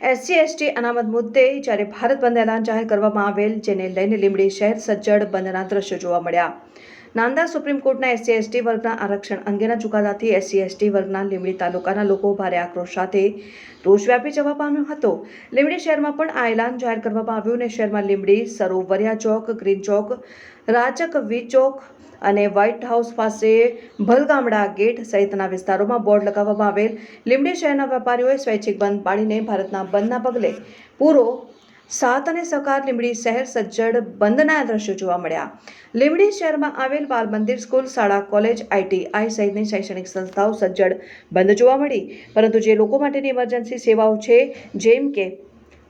SC, ST અનામત મુદ્દે જ્યારે ભારત બંધ એલાન જાહેર કરવામાં આવેલ, જેને લઈને લીંબડી શહેર સજ્જડ બંધના દ્રશ્યો જોવા મળ્યા. નાંદા સુપ્રીમ કોર્ટના એસસી, એસટી વર્ગના આરક્ષણ અંગેના ચુકાદાથી એસસી, એસટી વર્ગના લીંબડી તાલુકાના લોકો ભારે આક્રોશ સાથે રોષ વ્યાપી જવા પામ્યો હતો. લીંબડી શહેરમાં પણ આ એલાન જાહેર કરવામાં આવ્યું અને શહેરમાં લીંબડી સરોવરિયા ચોક, ગ્રીન ચોક, રાજક વી ચોક અને વ્હાઇટ હાઉસ પાસે ભલગામડા ગેટ સહિતના વિસ્તારોમાં બોર્ડ લગાવવામાં આવેલ. લીંબડી શહેરના વેપારીઓએ સ્વૈચ્છિક બંધ પાડીને ભારતના બંધના પગલે પૂરો સાત અને સકાર લીંબડી શહેર સજ્જડ બંધના દ્રશ્યો જોવા મળ્યા. લીંબડી શહેરમાં આવેલ બાલ મંદિર સ્કૂલ, શાળા, કોલેજ આઈટીઆઈ સહિતની શૈક્ષણિક સંસ્થાઓ સજ્જડ બંધ જોવા મળી. પરંતુ જે લોકો માટેની ઇમરજન્સી સેવાઓ છે, જેમ કે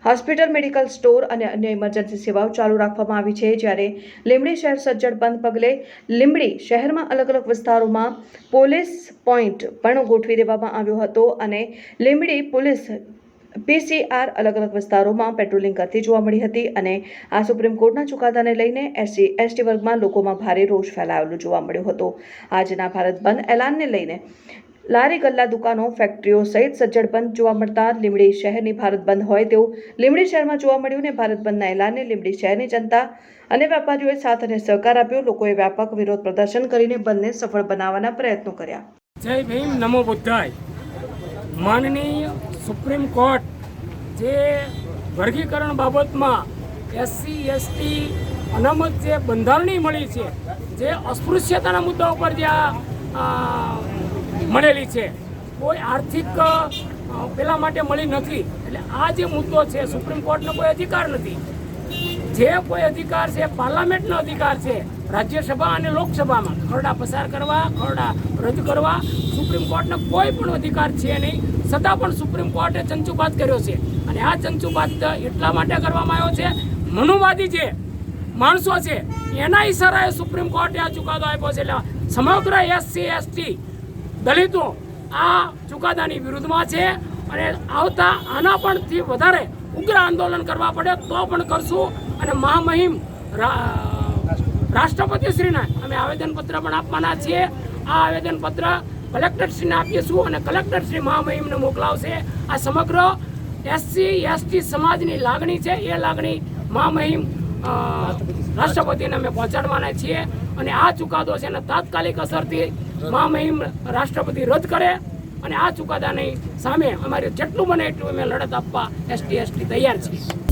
હોસ્પિટલ, મેડિકલ સ્ટોર અને અન્ય ઇમરજન્સી સેવાઓ ચાલુ રાખવામાં આવી છે, જ્યારે લીંબડી શહેર સજ્જડ બંધ પગલે લીંબડી શહેરમાં અલગ અલગ વિસ્તારોમાં પોલીસ પોઈન્ટ પણ ગોઠવી દેવામાં આવ્યો હતો અને લીંબડી પોલીસ પીસીઆર અલગ અલગ વિસ્તારોમાં પેટ્રોલિંગ કરતી જોવા મળી હતી અને આ સુપ્રીમ કોર્ટના ચુકાદાને લઈને એસસી, એસટી વર્ગમાં લોકોમાં ભારે રોષ ફેલાયેલો જોવા મળ્યો હતો. આજના ભારત બંધ એલાનને લઈને લારી ગલ્લા દુકાનો ફેક્ટરીઓ સહિત સજ્જડ બંધ જોવા મળતા લીમડી શહેરની ભારત બંધ હોય તેવું લીમડી શહેરમાં જોવા મળ્યું ને ભારત બંધના એલાનને લીમડી શહેરની જનતા અને વેપારીઓએ સાથ અને સહકાર આપ્યો. લોકોએ વ્યાપક વિરોધ પ્રદર્શન કરીને બંધને સફળ બનાવવાના પ્રયત્નો કર્યા. જય ભીમ નમો બુદ્ધાય. માનનીય સુપ્રીમ કોર્ટ જે વર્ગીકરણ બાબતમાં એસસી એસટી અનામત જે બંધારણી મળી છે જે અસ્પૃશ્યતાના મુદ્દા ઉપર જે આ, મળેલી છે. કોઈ આર્થિક પેલા માટે મળી નથી. એટલે આ જે મુદ્દો છે સુપ્રીમ કોર્ટનો કોઈ અધિકાર નથી. જે કોઈ અધિકાર છે પાર્લામેન્ટનો અધિકાર છે, રાજ્યસભા અને લોકસભામાં. ખરડા પસાર કરવા, ખરડા રદ કરવા સુપ્રીમ કોર્ટનો કોઈ પણ અધિકાર છે નહીં. છતાં પણ સુપ્રીમ કોર્ટે ચંચુપાત કર્યો છે. અને આ ચંચુપાત એટલા માટે કરવામાં આવ્યો છે, મનુવાદી જે માણસો છે, એના ઈશારાએ સુપ્રીમ કોર્ટે આ ચુકાદો આપ્યો છે. એટલે સમગ્ર એસસી, એસટી દલિતો આ ચુકાદાની વિરુદ્ધમાં છે અને આવતા આના પણથી વધારે ઉગ્ર આંદોલન કરવા પડે તો પણ કરશું. અને મહામહિમ રાષ્ટ્રપતિશ્રીને અમે આવેદનપત્ર પણ આપવાના છીએ. આ આવેદનપત્ર કલેક્ટરશ્રીને આપીશું અને કલેક્ટરશ્રી મહામહિમને મોકલાવશે. આ સમગ્ર એસસી, એસટી સમાજની લાગણી છે. એ લાગણી મહામહિમ રાષ્ટ્રપતિને અમે પહોંચાડવાના છીએ. અને આ ચુકાદો છે એને તાત્કાલિક અસરથી મહામહિમ રાષ્ટ્રપતિ રદ કરે અને આ ચુકાદાની સામે અમારે જેટલું બને એટલું અમે લડત આપવા એસટી એસટી તૈયાર છીએ.